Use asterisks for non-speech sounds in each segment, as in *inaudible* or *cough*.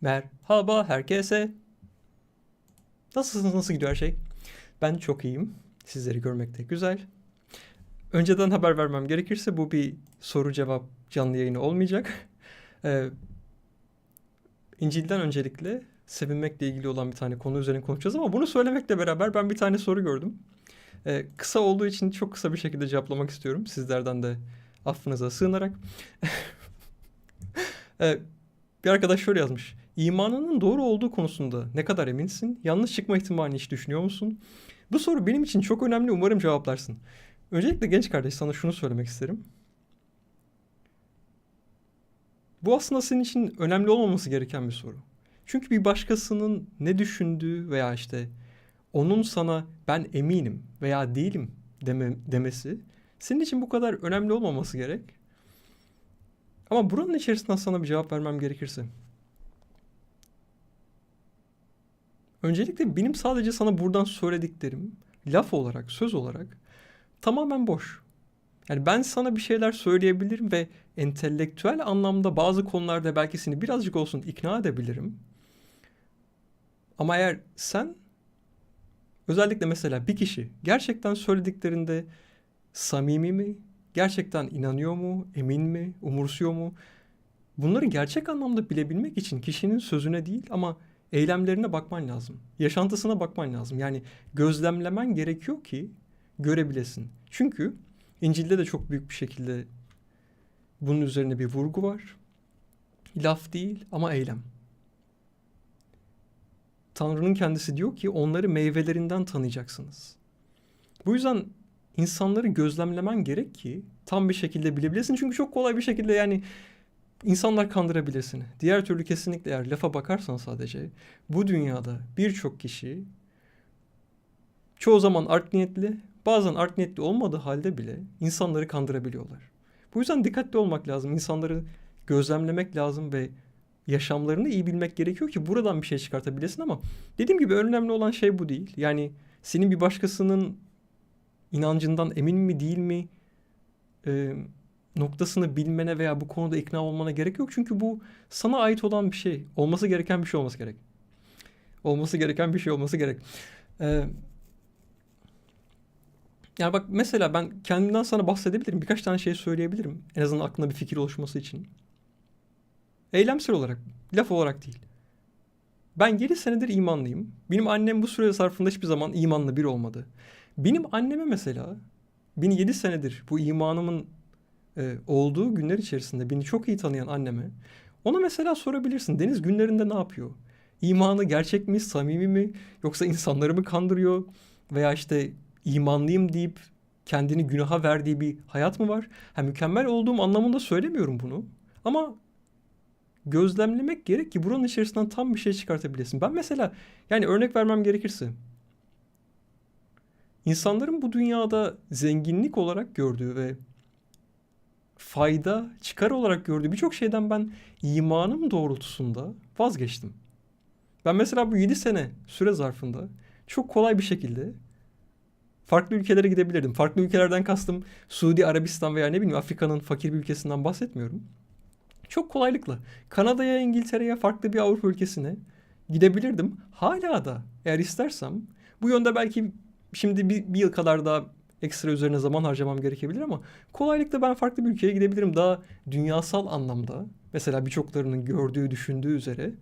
Merhaba herkese. Nasılsınız? Nasıl gidiyor her şey? Ben çok iyiyim. Sizleri görmek de güzel. Önceden haber vermem gerekirse bu bir soru cevap canlı yayını olmayacak. *laughs* Ee, İncil'den öncelikle sevinmekle ilgili olan bir tane konu üzerine konuşacağız ama bunu söylemekle beraber ben bir tane soru gördüm. Ee, kısa olduğu için çok kısa bir şekilde cevaplamak istiyorum. Sizlerden de affınıza sığınarak. *laughs* Ee, bir arkadaş şöyle yazmış. İmanının doğru olduğu konusunda ne kadar eminsin? Yanlış çıkma ihtimalini hiç düşünüyor musun? Bu soru benim için çok önemli. Umarım cevaplarsın. Öncelikle genç kardeş sana şunu söylemek isterim. Bu aslında senin için önemli olmaması gereken bir soru. Çünkü bir başkasının ne düşündüğü veya işte onun sana ben eminim veya değilim deme, demesi senin için bu kadar önemli olmaması gerek. Ama buranın içerisinden sana bir cevap vermem gerekirse. Öncelikle benim sadece sana buradan söylediklerim laf olarak, söz olarak tamamen boş. Yani ben sana bir şeyler söyleyebilirim ve entelektüel anlamda bazı konularda belki seni birazcık olsun ikna edebilirim. Ama eğer sen özellikle mesela bir kişi gerçekten söylediklerinde samimi mi, gerçekten inanıyor mu, emin mi, umursuyor mu? Bunları gerçek anlamda bilebilmek için kişinin sözüne değil ama eylemlerine bakman lazım. Yaşantısına bakman lazım. Yani gözlemlemen gerekiyor ki görebilesin. Çünkü İncil'de de çok büyük bir şekilde bunun üzerine bir vurgu var. Laf değil ama eylem. Tanrı'nın kendisi diyor ki onları meyvelerinden tanıyacaksınız. Bu yüzden insanları gözlemlemen gerek ki tam bir şekilde bilebilesin. Çünkü çok kolay bir şekilde yani insanlar kandırabilir seni. Diğer türlü kesinlikle eğer lafa bakarsan sadece bu dünyada birçok kişi çoğu zaman art niyetli bazen art niyetli olmadığı halde bile insanları kandırabiliyorlar. Bu yüzden dikkatli olmak lazım. İnsanları gözlemlemek lazım ve yaşamlarını iyi bilmek gerekiyor ki buradan bir şey çıkartabilesin ama dediğim gibi önemli olan şey bu değil. Yani senin bir başkasının inancından emin mi değil mi e, noktasını bilmene veya bu konuda ikna olmana gerek yok. Çünkü bu sana ait olan bir şey. Olması gereken bir şey olması gerek. Olması gereken bir şey olması gerek. Ee, yani bak mesela ben kendimden sana bahsedebilirim. Birkaç tane şey söyleyebilirim. En azından aklına bir fikir oluşması için. Eylemsel olarak, laf olarak değil. Ben 7 senedir imanlıyım. Benim annem bu süre zarfında hiçbir zaman imanlı bir olmadı. Benim anneme mesela beni 7 senedir bu imanımın e, olduğu günler içerisinde beni çok iyi tanıyan anneme ona mesela sorabilirsin. Deniz günlerinde ne yapıyor? İmanı gerçek mi, samimi mi yoksa insanları mı kandırıyor veya işte imanlıyım deyip kendini günaha verdiği bir hayat mı var? Ha, mükemmel olduğum anlamında söylemiyorum bunu. Ama gözlemlemek gerek ki buranın içerisinden tam bir şey çıkartabilesin. Ben mesela yani örnek vermem gerekirse insanların bu dünyada zenginlik olarak gördüğü ve fayda, çıkar olarak gördüğü birçok şeyden ben imanım doğrultusunda vazgeçtim. Ben mesela bu 7 sene süre zarfında çok kolay bir şekilde farklı ülkelere gidebilirdim. Farklı ülkelerden kastım Suudi Arabistan veya ne bileyim Afrika'nın fakir bir ülkesinden bahsetmiyorum. Çok kolaylıkla Kanada'ya, İngiltere'ye, farklı bir Avrupa ülkesine gidebilirdim. Hala da eğer istersem bu yönde belki şimdi bir, bir yıl kadar daha ekstra üzerine zaman harcamam gerekebilir ama kolaylıkla ben farklı bir ülkeye gidebilirim. Daha dünyasal anlamda mesela birçoklarının gördüğü, düşündüğü üzere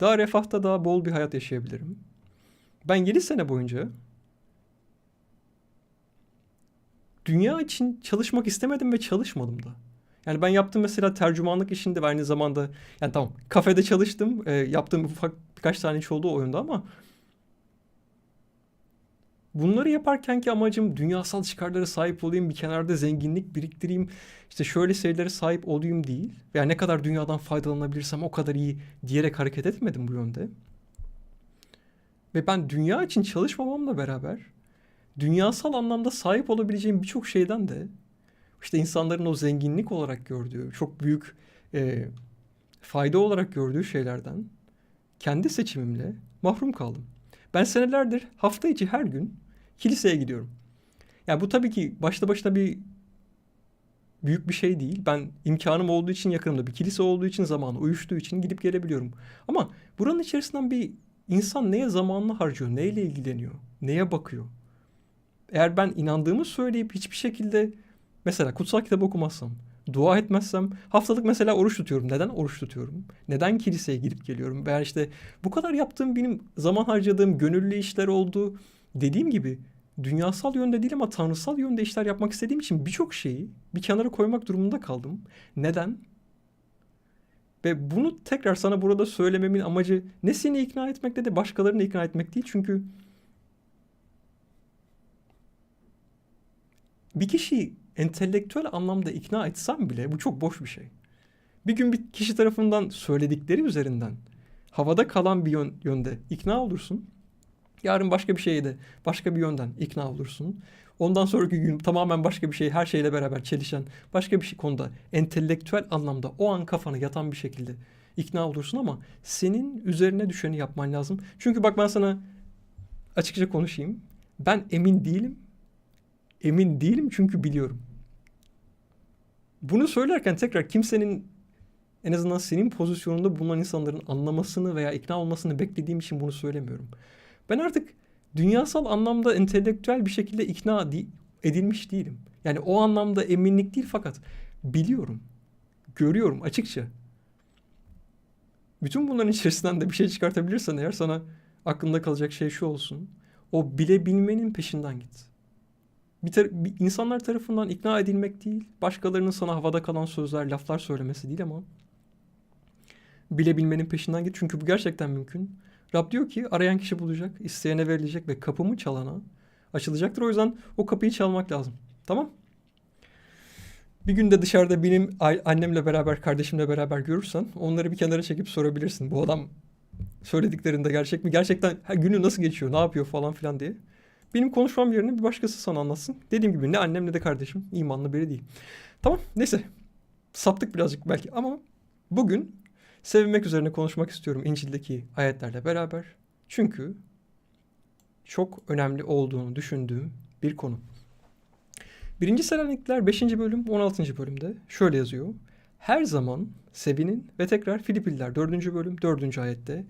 daha refahta daha bol bir hayat yaşayabilirim. Ben 7 sene boyunca dünya için çalışmak istemedim ve çalışmadım da. Yani ben yaptığım mesela tercümanlık işinde ve aynı zamanda yani tamam kafede çalıştım. E, yaptığım ufak birkaç tane iş oldu oyunda ama Bunları yaparken ki amacım dünyasal çıkarlara sahip olayım, bir kenarda zenginlik biriktireyim, işte şöyle şeylere sahip olayım değil. Veya ne kadar dünyadan faydalanabilirsem o kadar iyi diyerek hareket etmedim bu yönde. Ve ben dünya için çalışmamamla beraber dünyasal anlamda sahip olabileceğim birçok şeyden de işte insanların o zenginlik olarak gördüğü, çok büyük e, fayda olarak gördüğü şeylerden kendi seçimimle mahrum kaldım. Ben senelerdir hafta içi her gün kiliseye gidiyorum. Yani bu tabii ki başta başına bir büyük bir şey değil. Ben imkanım olduğu için yakınımda bir kilise olduğu için zamanı uyuştuğu için gidip gelebiliyorum. Ama buranın içerisinden bir insan neye zamanını harcıyor, neyle ilgileniyor, neye bakıyor? Eğer ben inandığımı söyleyip hiçbir şekilde mesela kutsal kitap okumazsam, dua etmezsem haftalık mesela oruç tutuyorum. Neden oruç tutuyorum? Neden kiliseye gidip geliyorum? Veya işte bu kadar yaptığım benim zaman harcadığım gönüllü işler oldu. Dediğim gibi dünyasal yönde değil ama tanrısal yönde işler yapmak istediğim için birçok şeyi bir kenara koymak durumunda kaldım. Neden? Ve bunu tekrar sana burada söylememin amacı ne seni ikna etmek ne de başkalarını ikna etmek değil. Çünkü bir kişiyi entelektüel anlamda ikna etsem bile bu çok boş bir şey. Bir gün bir kişi tarafından söyledikleri üzerinden havada kalan bir yön, yönde ikna olursun. Yarın başka bir şeye de başka bir yönden ikna olursun. Ondan sonraki gün tamamen başka bir şey, her şeyle beraber çelişen başka bir şey konuda entelektüel anlamda o an kafana yatan bir şekilde ikna olursun ama senin üzerine düşeni yapman lazım. Çünkü bak ben sana açıkça konuşayım. Ben emin değilim. Emin değilim çünkü biliyorum. Bunu söylerken tekrar kimsenin en azından senin pozisyonunda bulunan insanların anlamasını veya ikna olmasını beklediğim için bunu söylemiyorum. Ben artık dünyasal anlamda entelektüel bir şekilde ikna edilmiş değilim. Yani o anlamda eminlik değil fakat biliyorum. Görüyorum açıkça. Bütün bunların içerisinden de bir şey çıkartabilirsen eğer sana aklında kalacak şey şu olsun. O bilebilmenin peşinden git. Bir, tar- bir insanlar tarafından ikna edilmek değil, başkalarının sana havada kalan sözler, laflar söylemesi değil ama bilebilmenin peşinden git. Çünkü bu gerçekten mümkün. Rab diyor ki arayan kişi bulacak, isteyene verilecek ve kapımı çalana açılacaktır. O yüzden o kapıyı çalmak lazım. Tamam? Bir günde dışarıda benim annemle beraber, kardeşimle beraber görürsen onları bir kenara çekip sorabilirsin. Bu adam söylediklerinde gerçek mi? Gerçekten her günü nasıl geçiyor, ne yapıyor falan filan diye. Benim konuşmam yerine bir başkası sana anlatsın. Dediğim gibi ne annem ne de kardeşim imanlı biri değil. Tamam neyse saptık birazcık belki ama bugün Sevinmek üzerine konuşmak istiyorum İncil'deki ayetlerle beraber. Çünkü çok önemli olduğunu düşündüğüm bir konu. 1. Selanikliler 5. bölüm 16. bölümde şöyle yazıyor. Her zaman sevinin ve tekrar Filipililer 4. bölüm 4. ayette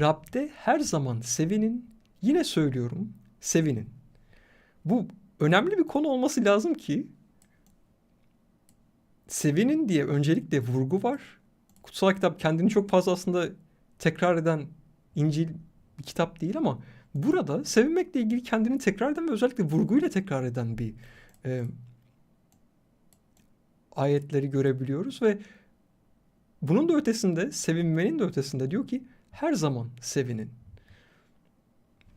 Rab'de her zaman sevinin yine söylüyorum sevinin. Bu önemli bir konu olması lazım ki sevinin diye öncelikle vurgu var kutsal kitap kendini çok fazla aslında tekrar eden İncil bir kitap değil ama burada sevinmekle ilgili kendini tekrar eden ve özellikle vurguyla tekrar eden bir e, ayetleri görebiliyoruz ve bunun da ötesinde sevinmenin de ötesinde diyor ki her zaman sevinin.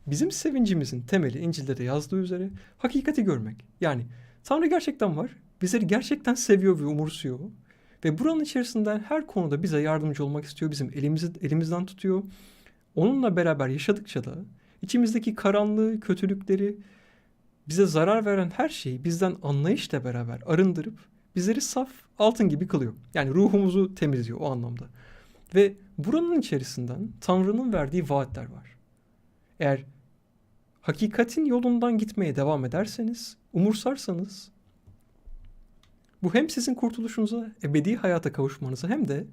Bizim sevincimizin temeli İncil'de de yazdığı üzere hakikati görmek. Yani Tanrı gerçekten var. Bizleri gerçekten seviyor ve umursuyor. Ve buranın içerisinden her konuda bize yardımcı olmak istiyor. Bizim elimizi elimizden tutuyor. Onunla beraber yaşadıkça da içimizdeki karanlığı, kötülükleri, bize zarar veren her şeyi bizden anlayışla beraber arındırıp bizleri saf altın gibi kılıyor. Yani ruhumuzu temizliyor o anlamda. Ve buranın içerisinden Tanrı'nın verdiği vaatler var. Eğer hakikatin yolundan gitmeye devam ederseniz, umursarsanız bu hem sizin kurtuluşunuza, ebedi hayata kavuşmanıza hem de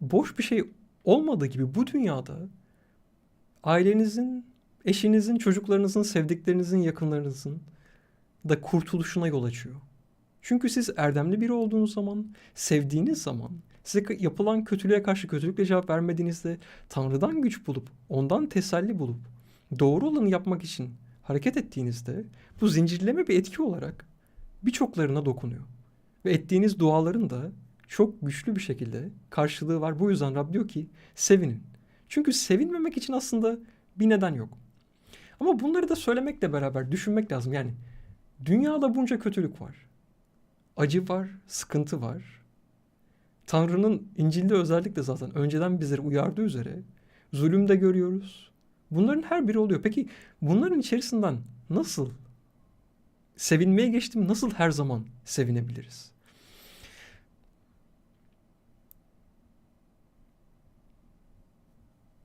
boş bir şey olmadığı gibi bu dünyada ailenizin, eşinizin, çocuklarınızın, sevdiklerinizin, yakınlarınızın da kurtuluşuna yol açıyor. Çünkü siz erdemli biri olduğunuz zaman, sevdiğiniz zaman, size yapılan kötülüğe karşı kötülükle cevap vermediğinizde Tanrı'dan güç bulup, ondan teselli bulup, doğru olanı yapmak için hareket ettiğinizde bu zincirleme bir etki olarak birçoklarına dokunuyor. Ve ettiğiniz duaların da çok güçlü bir şekilde karşılığı var. Bu yüzden Rab diyor ki sevinin. Çünkü sevinmemek için aslında bir neden yok. Ama bunları da söylemekle beraber düşünmek lazım. Yani dünyada bunca kötülük var. Acı var, sıkıntı var. Tanrı'nın İncil'de özellikle zaten önceden bizleri uyardığı üzere zulüm de görüyoruz. Bunların her biri oluyor. Peki bunların içerisinden nasıl sevinmeye geçtim nasıl her zaman sevinebiliriz?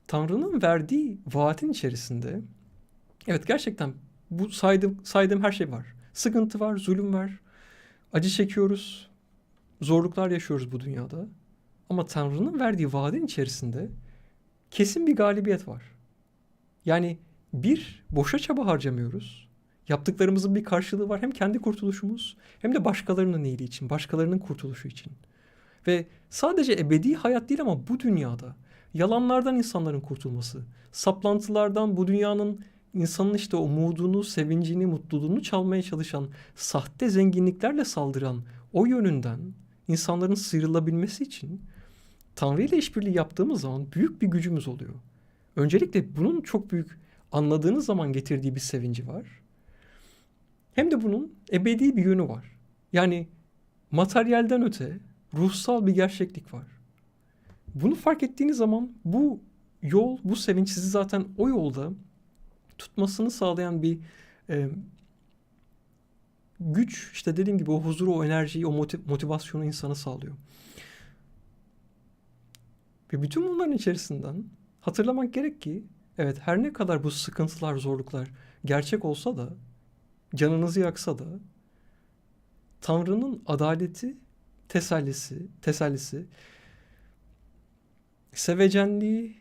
Tanrı'nın verdiği vaatin içerisinde evet gerçekten bu saydığım, saydığım her şey var. Sıkıntı var, zulüm var. Acı çekiyoruz. Zorluklar yaşıyoruz bu dünyada. Ama Tanrı'nın verdiği vaadin içerisinde kesin bir galibiyet var. Yani bir, boşa çaba harcamıyoruz. Yaptıklarımızın bir karşılığı var. Hem kendi kurtuluşumuz hem de başkalarının iyiliği için, başkalarının kurtuluşu için. Ve sadece ebedi hayat değil ama bu dünyada yalanlardan insanların kurtulması, saplantılardan bu dünyanın insanın işte umudunu, sevincini, mutluluğunu çalmaya çalışan, sahte zenginliklerle saldıran o yönünden insanların sıyrılabilmesi için Tanrı ile işbirliği yaptığımız zaman büyük bir gücümüz oluyor. Öncelikle bunun çok büyük anladığınız zaman getirdiği bir sevinci var. Hem de bunun ebedi bir yönü var. Yani materyalden öte ruhsal bir gerçeklik var. Bunu fark ettiğiniz zaman bu yol, bu sevinç sizi zaten o yolda tutmasını sağlayan bir e, güç, işte dediğim gibi o huzuru, o enerjiyi, o motivasyonu insana sağlıyor. Ve bütün bunların içerisinden hatırlamak gerek ki evet her ne kadar bu sıkıntılar, zorluklar gerçek olsa da canınızı yaksa da Tanrı'nın adaleti, tesellisi, tesellisi, sevecenliği,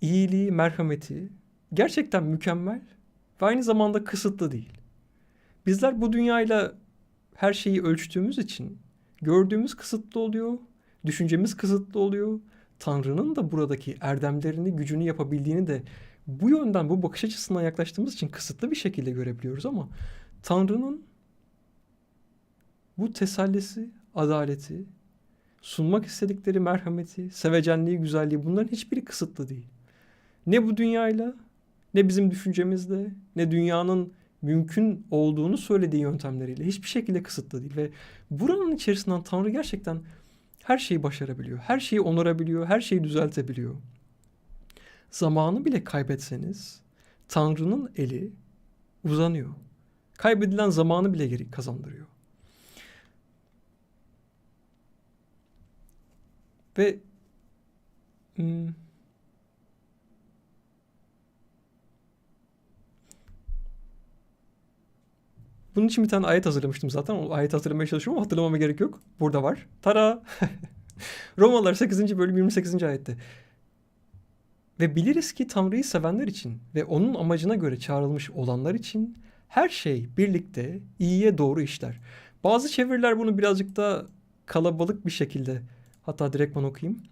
iyiliği, merhameti gerçekten mükemmel ve aynı zamanda kısıtlı değil. Bizler bu dünyayla her şeyi ölçtüğümüz için gördüğümüz kısıtlı oluyor, düşüncemiz kısıtlı oluyor. Tanrı'nın da buradaki erdemlerini, gücünü yapabildiğini de bu yönden, bu bakış açısından yaklaştığımız için kısıtlı bir şekilde görebiliyoruz ama Tanrı'nın bu tesellisi, adaleti, sunmak istedikleri merhameti, sevecenliği, güzelliği bunların hiçbiri kısıtlı değil. Ne bu dünyayla, ne bizim düşüncemizle, ne dünyanın mümkün olduğunu söylediği yöntemleriyle hiçbir şekilde kısıtlı değil. Ve buranın içerisinden Tanrı gerçekten her şeyi başarabiliyor. Her şeyi onarabiliyor, her şeyi düzeltebiliyor. Zamanı bile kaybetseniz Tanrı'nın eli uzanıyor. Kaybedilen zamanı bile geri kazandırıyor. Ve hmm, Bunun için bir tane ayet hazırlamıştım zaten. O ayet hatırlamaya çalışıyorum ama hatırlamama gerek yok. Burada var. Tara! *laughs* Romalılar 8. bölüm 28. ayette. Ve biliriz ki Tanrı'yı sevenler için ve onun amacına göre çağrılmış olanlar için her şey birlikte iyiye doğru işler. Bazı çeviriler bunu birazcık da kalabalık bir şekilde hatta direkt ben okuyayım.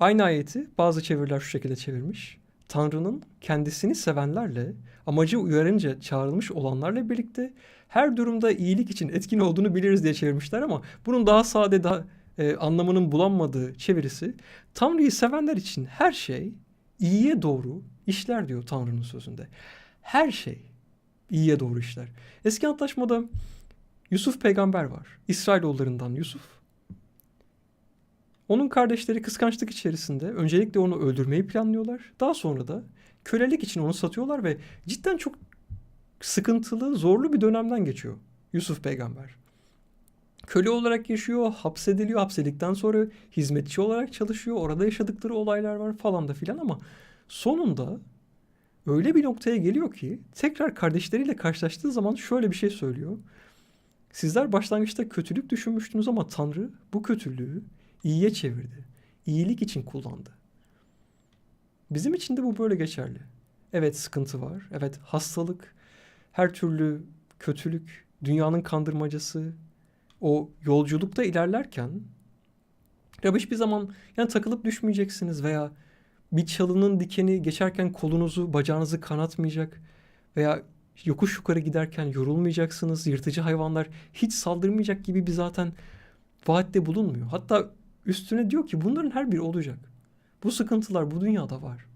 Aynı ayeti bazı çeviriler şu şekilde çevirmiş. Tanrı'nın kendisini sevenlerle amacı uyarınca çağrılmış olanlarla birlikte her durumda iyilik için etkin olduğunu biliriz diye çevirmişler ama bunun daha sade daha e, anlamının bulanmadığı çevirisi Tanrı'yı sevenler için her şey iyiye doğru işler diyor Tanrı'nın sözünde. Her şey iyiye doğru işler. Eski antlaşmada Yusuf peygamber var. İsrailoğullarından Yusuf. Onun kardeşleri kıskançlık içerisinde öncelikle onu öldürmeyi planlıyorlar. Daha sonra da kölelik için onu satıyorlar ve cidden çok sıkıntılı, zorlu bir dönemden geçiyor Yusuf peygamber. Köle olarak yaşıyor, hapsediliyor, hapsedildikten sonra hizmetçi olarak çalışıyor. Orada yaşadıkları olaylar var falan da filan ama sonunda öyle bir noktaya geliyor ki tekrar kardeşleriyle karşılaştığı zaman şöyle bir şey söylüyor. Sizler başlangıçta kötülük düşünmüştünüz ama Tanrı bu kötülüğü iyiye çevirdi. İyilik için kullandı. Bizim için de bu böyle geçerli. Evet sıkıntı var. Evet hastalık, her türlü kötülük, dünyanın kandırmacası, o yolculukta ilerlerken ya hiçbir zaman yani takılıp düşmeyeceksiniz veya bir çalının dikeni geçerken kolunuzu, bacağınızı kanatmayacak veya yokuş yukarı giderken yorulmayacaksınız. Yırtıcı hayvanlar hiç saldırmayacak gibi bir zaten vaatte bulunmuyor. Hatta üstüne diyor ki bunların her biri olacak. Bu sıkıntılar bu dünyada var.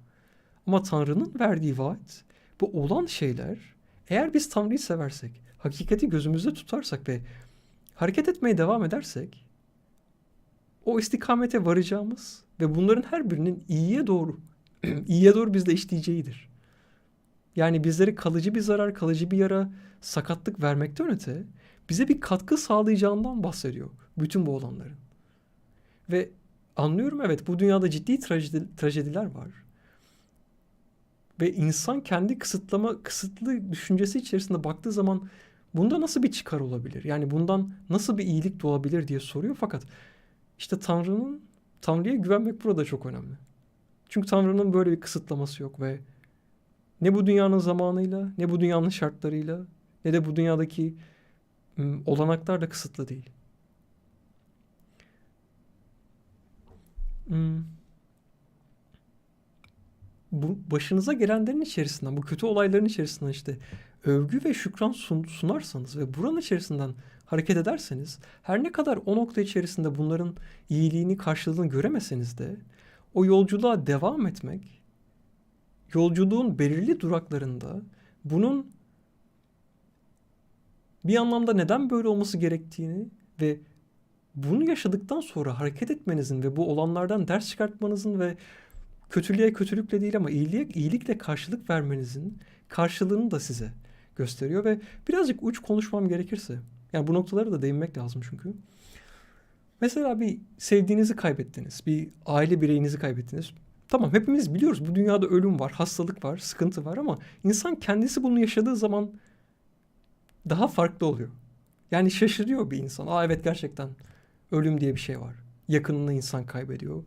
Ama Tanrı'nın verdiği vaat bu olan şeyler eğer biz Tanrı'yı seversek, hakikati gözümüzde tutarsak ve hareket etmeye devam edersek o istikamete varacağımız ve bunların her birinin iyiye doğru *clears throat* iyiye doğru bizde işleyeceğidir. Yani bizlere kalıcı bir zarar, kalıcı bir yara, sakatlık vermekten öte bize bir katkı sağlayacağından bahsediyor bütün bu olanların. Ve anlıyorum evet bu dünyada ciddi trajedi, trajediler var. Ve insan kendi kısıtlama, kısıtlı düşüncesi içerisinde baktığı zaman bunda nasıl bir çıkar olabilir? Yani bundan nasıl bir iyilik doğabilir diye soruyor fakat işte Tanrı'nın Tanrı'ya güvenmek burada çok önemli. Çünkü Tanrı'nın böyle bir kısıtlaması yok ve ne bu dünyanın zamanıyla, ne bu dünyanın şartlarıyla, ne de bu dünyadaki olanaklar da kısıtlı değil. Hmm. Bu başınıza gelenlerin içerisinden, bu kötü olayların içerisinden işte övgü ve şükran sun- sunarsanız ve buranın içerisinden hareket ederseniz, her ne kadar o nokta içerisinde bunların iyiliğini, karşılığını göremeseniz de o yolculuğa devam etmek, yolculuğun belirli duraklarında bunun bir anlamda neden böyle olması gerektiğini ve bunu yaşadıktan sonra hareket etmenizin ve bu olanlardan ders çıkartmanızın ve kötülüğe kötülükle değil ama iyiliğe iyilikle karşılık vermenizin karşılığını da size gösteriyor ve birazcık uç konuşmam gerekirse yani bu noktalara da değinmek lazım çünkü. Mesela bir sevdiğinizi kaybettiniz, bir aile bireyinizi kaybettiniz. Tamam hepimiz biliyoruz bu dünyada ölüm var, hastalık var, sıkıntı var ama insan kendisi bunu yaşadığı zaman daha farklı oluyor. Yani şaşırıyor bir insan. Aa evet gerçekten ölüm diye bir şey var. Yakınını insan kaybediyor.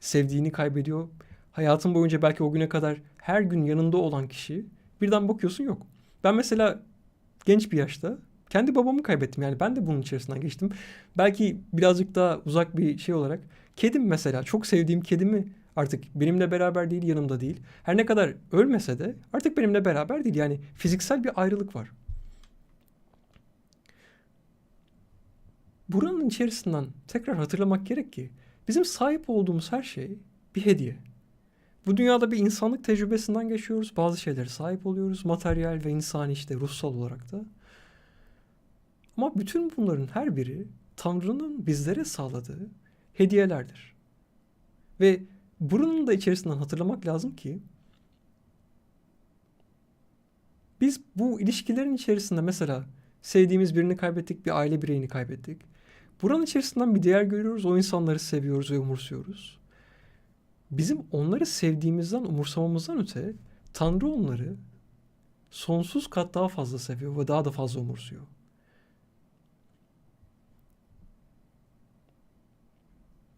Sevdiğini kaybediyor. Hayatın boyunca belki o güne kadar her gün yanında olan kişi birden bakıyorsun yok. Ben mesela genç bir yaşta kendi babamı kaybettim. Yani ben de bunun içerisinden geçtim. Belki birazcık daha uzak bir şey olarak kedim mesela çok sevdiğim kedimi artık benimle beraber değil yanımda değil. Her ne kadar ölmese de artık benimle beraber değil. Yani fiziksel bir ayrılık var. Buranın içerisinden tekrar hatırlamak gerek ki bizim sahip olduğumuz her şey bir hediye. Bu dünyada bir insanlık tecrübesinden geçiyoruz. Bazı şeylere sahip oluyoruz. Materyal ve insani işte ruhsal olarak da. Ama bütün bunların her biri Tanrı'nın bizlere sağladığı hediyelerdir. Ve buranın da içerisinden hatırlamak lazım ki biz bu ilişkilerin içerisinde mesela sevdiğimiz birini kaybettik, bir aile bireyini kaybettik. Buranın içerisinden bir değer görüyoruz, o insanları seviyoruz ve umursuyoruz. Bizim onları sevdiğimizden, umursamamızdan öte Tanrı onları sonsuz kat daha fazla seviyor ve daha da fazla umursuyor.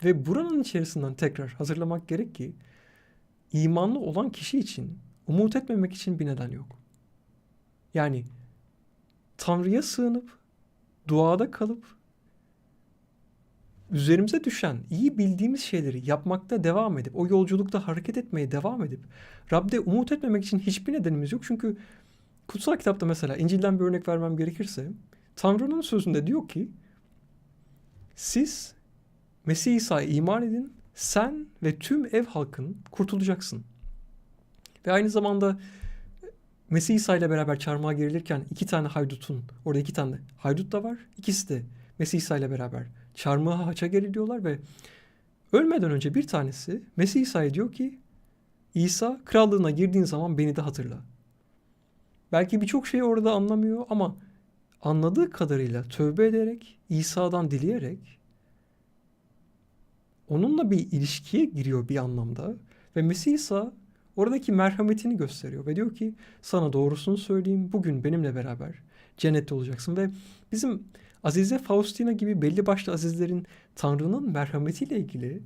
Ve buranın içerisinden tekrar hazırlamak gerek ki imanlı olan kişi için umut etmemek için bir neden yok. Yani Tanrı'ya sığınıp duada kalıp üzerimize düşen iyi bildiğimiz şeyleri yapmakta devam edip o yolculukta hareket etmeye devam edip Rab'de umut etmemek için hiçbir nedenimiz yok. Çünkü kutsal kitapta mesela İncil'den bir örnek vermem gerekirse Tanrı'nın sözünde diyor ki siz Mesih İsa'ya iman edin sen ve tüm ev halkın kurtulacaksın. Ve aynı zamanda Mesih İsa ile beraber çarmıha gerilirken iki tane haydutun, orada iki tane haydut da var. İkisi de Mesih İsa ile beraber çarmıha haça geriliyorlar ve ölmeden önce bir tanesi Mesih İsa'ya diyor ki İsa krallığına girdiğin zaman beni de hatırla. Belki birçok şeyi orada anlamıyor ama anladığı kadarıyla tövbe ederek, İsa'dan dileyerek onunla bir ilişkiye giriyor bir anlamda ve Mesih İsa oradaki merhametini gösteriyor ve diyor ki sana doğrusunu söyleyeyim bugün benimle beraber cennette olacaksın ve bizim Azize Faustina gibi belli başlı azizlerin Tanrı'nın merhametiyle ilgili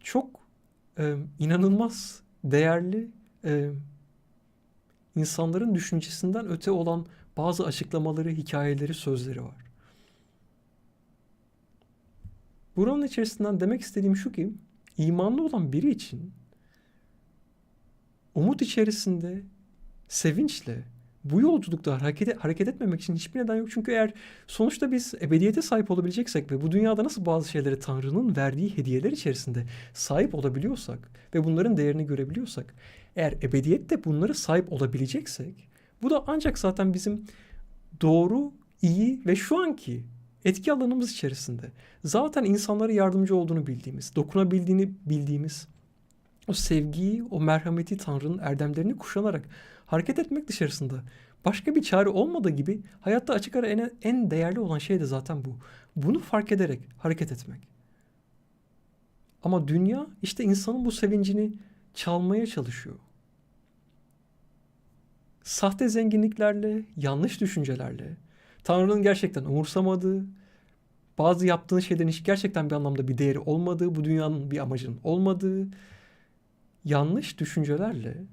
çok e, inanılmaz değerli e, insanların düşüncesinden öte olan bazı açıklamaları, hikayeleri, sözleri var. Buranın içerisinden demek istediğim şu ki imanlı olan biri için umut içerisinde sevinçle bu yolculukta hareket, hareket etmemek için hiçbir neden yok. Çünkü eğer sonuçta biz ebediyete sahip olabileceksek ve bu dünyada nasıl bazı şeylere Tanrı'nın verdiği hediyeler içerisinde sahip olabiliyorsak ve bunların değerini görebiliyorsak eğer ebediyette bunları sahip olabileceksek bu da ancak zaten bizim doğru, iyi ve şu anki etki alanımız içerisinde zaten insanlara yardımcı olduğunu bildiğimiz, dokunabildiğini bildiğimiz o sevgiyi, o merhameti Tanrı'nın erdemlerini kuşanarak hareket etmek dışarısında başka bir çare olmadığı gibi hayatta açık ara en, en değerli olan şey de zaten bu. Bunu fark ederek hareket etmek. Ama dünya işte insanın bu sevincini çalmaya çalışıyor. Sahte zenginliklerle, yanlış düşüncelerle, Tanrı'nın gerçekten umursamadığı, bazı yaptığınız şeylerin hiç gerçekten bir anlamda bir değeri olmadığı, bu dünyanın bir amacının olmadığı, yanlış düşüncelerle,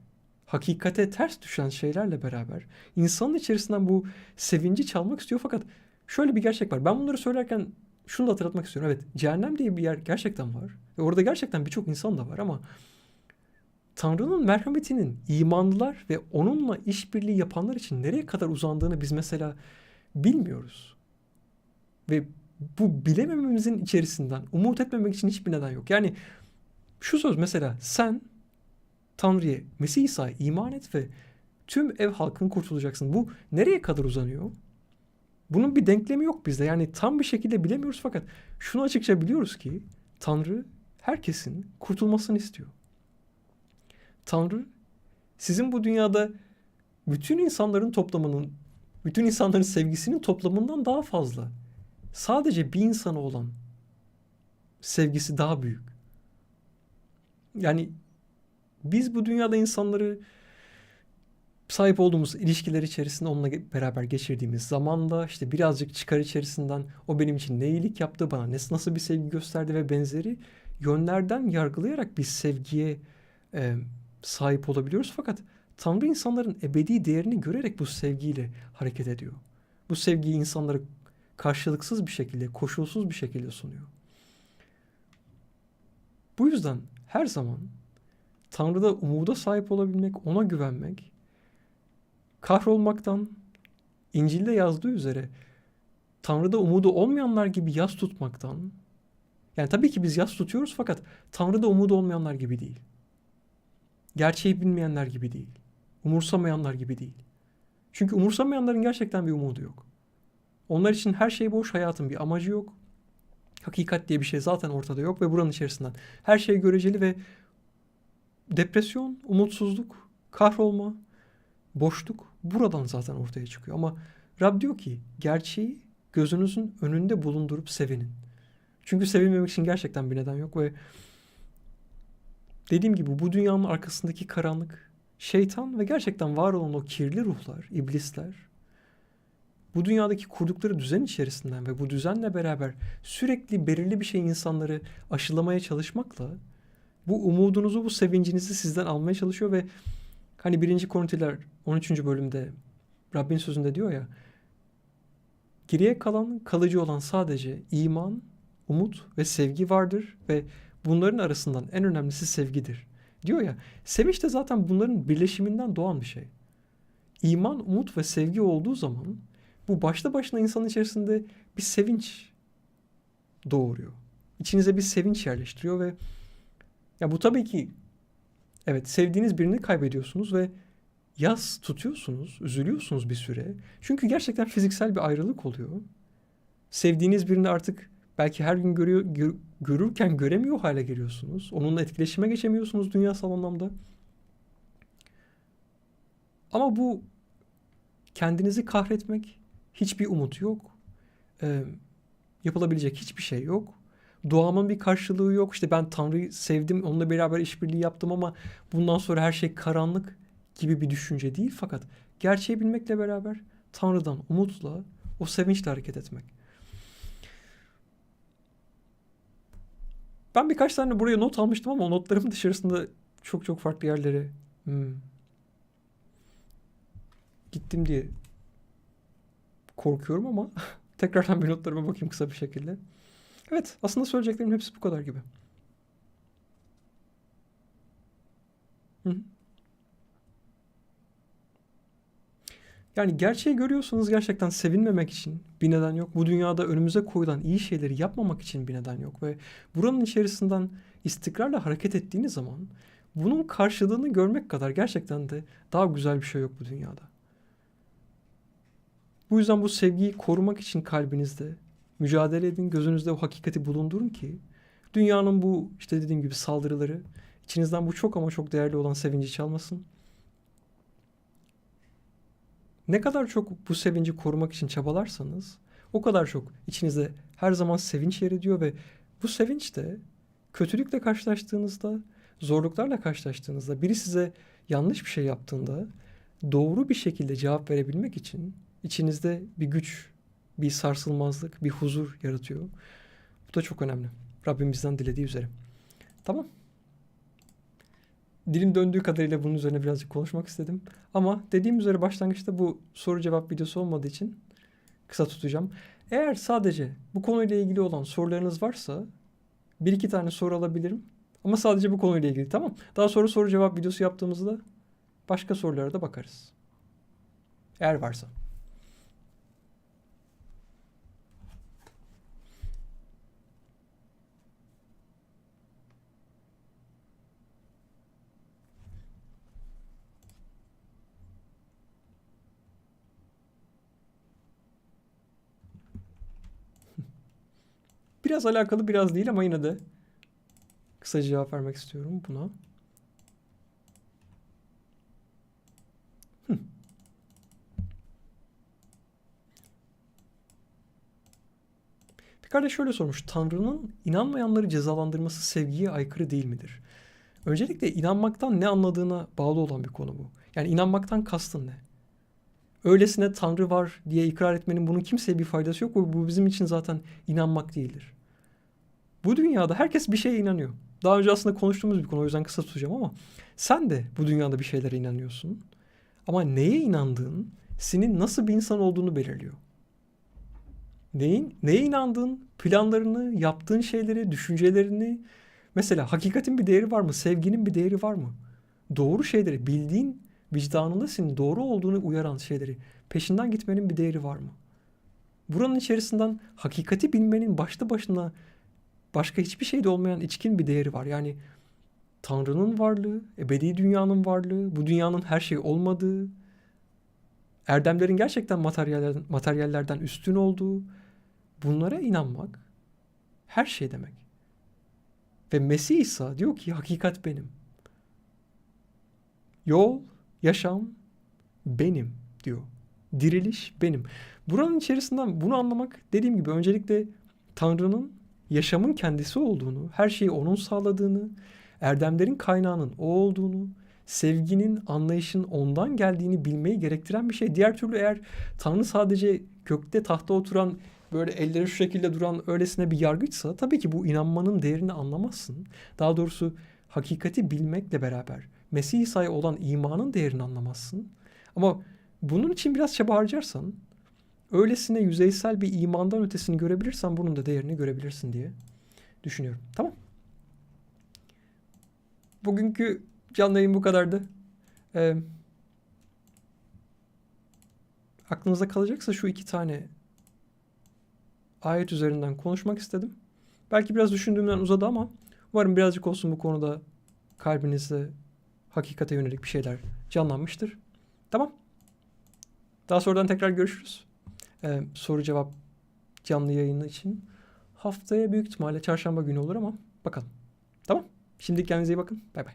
hakikate ters düşen şeylerle beraber insanın içerisinden bu sevinci çalmak istiyor fakat şöyle bir gerçek var. Ben bunları söylerken şunu da hatırlatmak istiyorum. Evet cehennem diye bir yer gerçekten var. Ve orada gerçekten birçok insan da var ama Tanrı'nın merhametinin imanlılar ve onunla işbirliği yapanlar için nereye kadar uzandığını biz mesela bilmiyoruz. Ve bu bilemememizin içerisinden umut etmemek için hiçbir neden yok. Yani şu söz mesela sen Tanrı'ya, Mesih İsa'ya iman et ve tüm ev halkın kurtulacaksın. Bu nereye kadar uzanıyor? Bunun bir denklemi yok bizde. Yani tam bir şekilde bilemiyoruz fakat şunu açıkça biliyoruz ki Tanrı herkesin kurtulmasını istiyor. Tanrı sizin bu dünyada bütün insanların toplamının, bütün insanların sevgisinin toplamından daha fazla. Sadece bir insana olan sevgisi daha büyük. Yani biz bu dünyada insanları sahip olduğumuz ilişkiler içerisinde onunla beraber geçirdiğimiz zamanda işte birazcık çıkar içerisinden o benim için ne iyilik yaptı bana nasıl bir sevgi gösterdi ve benzeri yönlerden yargılayarak biz sevgiye e, sahip olabiliyoruz. Fakat Tanrı insanların ebedi değerini görerek bu sevgiyle hareket ediyor. Bu sevgiyi insanlara karşılıksız bir şekilde, koşulsuz bir şekilde sunuyor. Bu yüzden her zaman Tanrı'da umuda sahip olabilmek, ona güvenmek, kahrolmaktan, İncil'de yazdığı üzere Tanrı'da umudu olmayanlar gibi yas tutmaktan, yani tabii ki biz yas tutuyoruz fakat Tanrı'da umudu olmayanlar gibi değil. Gerçeği bilmeyenler gibi değil. Umursamayanlar gibi değil. Çünkü umursamayanların gerçekten bir umudu yok. Onlar için her şey boş, hayatın bir amacı yok. Hakikat diye bir şey zaten ortada yok ve buranın içerisinden her şey göreceli ve depresyon, umutsuzluk, kahrolma, boşluk buradan zaten ortaya çıkıyor. Ama Rab diyor ki gerçeği gözünüzün önünde bulundurup sevinin. Çünkü sevinmemek için gerçekten bir neden yok ve dediğim gibi bu dünyanın arkasındaki karanlık, şeytan ve gerçekten var olan o kirli ruhlar, iblisler bu dünyadaki kurdukları düzen içerisinden ve bu düzenle beraber sürekli belirli bir şey insanları aşılamaya çalışmakla bu umudunuzu, bu sevincinizi sizden almaya çalışıyor ve hani 1. Korintiler 13. bölümde Rabbin sözünde diyor ya geriye kalan kalıcı olan sadece iman, umut ve sevgi vardır ve bunların arasından en önemlisi sevgidir. Diyor ya sevinç de zaten bunların birleşiminden doğan bir şey. İman, umut ve sevgi olduğu zaman bu başta başına insanın içerisinde bir sevinç doğuruyor. İçinize bir sevinç yerleştiriyor ve ya bu tabii ki evet sevdiğiniz birini kaybediyorsunuz ve yaz tutuyorsunuz, üzülüyorsunuz bir süre. Çünkü gerçekten fiziksel bir ayrılık oluyor. Sevdiğiniz birini artık belki her gün görüyor, gör, görürken göremiyor hale geliyorsunuz. Onunla etkileşime geçemiyorsunuz dünyasal anlamda. Ama bu kendinizi kahretmek, hiçbir umut yok. Ee, yapılabilecek hiçbir şey yok duamın bir karşılığı yok. İşte ben Tanrı'yı sevdim, onunla beraber işbirliği yaptım ama bundan sonra her şey karanlık gibi bir düşünce değil. Fakat gerçeği bilmekle beraber Tanrı'dan umutla, o sevinçle hareket etmek. Ben birkaç tane buraya not almıştım ama o notlarım dışarısında çok çok farklı yerlere hmm, gittim diye korkuyorum ama *laughs* tekrardan bir notlarıma bakayım kısa bir şekilde. Evet aslında söyleyeceklerim hepsi bu kadar gibi. Hı Yani gerçeği görüyorsunuz gerçekten sevinmemek için bir neden yok. Bu dünyada önümüze koyulan iyi şeyleri yapmamak için bir neden yok. Ve buranın içerisinden istikrarla hareket ettiğiniz zaman bunun karşılığını görmek kadar gerçekten de daha güzel bir şey yok bu dünyada. Bu yüzden bu sevgiyi korumak için kalbinizde Mücadele edin, gözünüzde o hakikati bulundurun ki dünyanın bu işte dediğim gibi saldırıları içinizden bu çok ama çok değerli olan sevinci çalmasın. Ne kadar çok bu sevinci korumak için çabalarsanız o kadar çok içinizde her zaman sevinç yer ediyor ve bu sevinç de kötülükle karşılaştığınızda, zorluklarla karşılaştığınızda, biri size yanlış bir şey yaptığında doğru bir şekilde cevap verebilmek için içinizde bir güç bir sarsılmazlık, bir huzur yaratıyor. Bu da çok önemli. Rabbimizden dilediği üzere. Tamam. Dilim döndüğü kadarıyla bunun üzerine birazcık konuşmak istedim. Ama dediğim üzere başlangıçta bu soru cevap videosu olmadığı için kısa tutacağım. Eğer sadece bu konuyla ilgili olan sorularınız varsa bir iki tane soru alabilirim. Ama sadece bu konuyla ilgili tamam. Daha sonra soru cevap videosu yaptığımızda başka sorulara da bakarız. Eğer varsa. Biraz alakalı biraz değil ama yine de kısaca cevap vermek istiyorum buna. Hı. Kardeş şöyle sormuş. Tanrı'nın inanmayanları cezalandırması sevgiye aykırı değil midir? Öncelikle inanmaktan ne anladığına bağlı olan bir konu bu. Yani inanmaktan kastın ne? Öylesine Tanrı var diye ikrar etmenin bunun kimseye bir faydası yok. Bu bizim için zaten inanmak değildir. Bu dünyada herkes bir şeye inanıyor. Daha önce aslında konuştuğumuz bir konu o yüzden kısa tutacağım ama sen de bu dünyada bir şeylere inanıyorsun. Ama neye inandığın senin nasıl bir insan olduğunu belirliyor. Neyin, neye inandığın, planlarını, yaptığın şeyleri, düşüncelerini, mesela hakikatin bir değeri var mı? Sevginin bir değeri var mı? Doğru şeyleri, bildiğin vicdanında senin doğru olduğunu uyaran şeyleri peşinden gitmenin bir değeri var mı? Buranın içerisinden hakikati bilmenin başlı başına başka hiçbir şeyde olmayan içkin bir değeri var. Yani Tanrı'nın varlığı, ebedi dünyanın varlığı, bu dünyanın her şey olmadığı, erdemlerin gerçekten materyallerden, materyallerden üstün olduğu, bunlara inanmak her şey demek. Ve Mesih İsa diyor ki hakikat benim. Yol, yaşam benim diyor. Diriliş benim. Buranın içerisinden bunu anlamak dediğim gibi öncelikle Tanrı'nın yaşamın kendisi olduğunu, her şeyi onun sağladığını, erdemlerin kaynağının o olduğunu, sevginin, anlayışın ondan geldiğini bilmeyi gerektiren bir şey. Diğer türlü eğer Tanrı sadece kökte tahta oturan böyle elleri şu şekilde duran öylesine bir yargıçsa tabii ki bu inanmanın değerini anlamazsın. Daha doğrusu hakikati bilmekle beraber Mesih İsa'ya olan imanın değerini anlamazsın. Ama bunun için biraz çaba harcarsan öylesine yüzeysel bir imandan ötesini görebilirsen bunun da değerini görebilirsin diye düşünüyorum. Tamam. Bugünkü canlı yayın bu kadardı. Ee, aklınızda kalacaksa şu iki tane ayet üzerinden konuşmak istedim. Belki biraz düşündüğümden uzadı ama umarım birazcık olsun bu konuda kalbinizde hakikate yönelik bir şeyler canlanmıştır. Tamam. Daha sonradan tekrar görüşürüz e, soru cevap canlı yayını için haftaya büyük ihtimalle çarşamba günü olur ama bakalım. Tamam. Şimdi kendinize iyi bakın. Bay bay.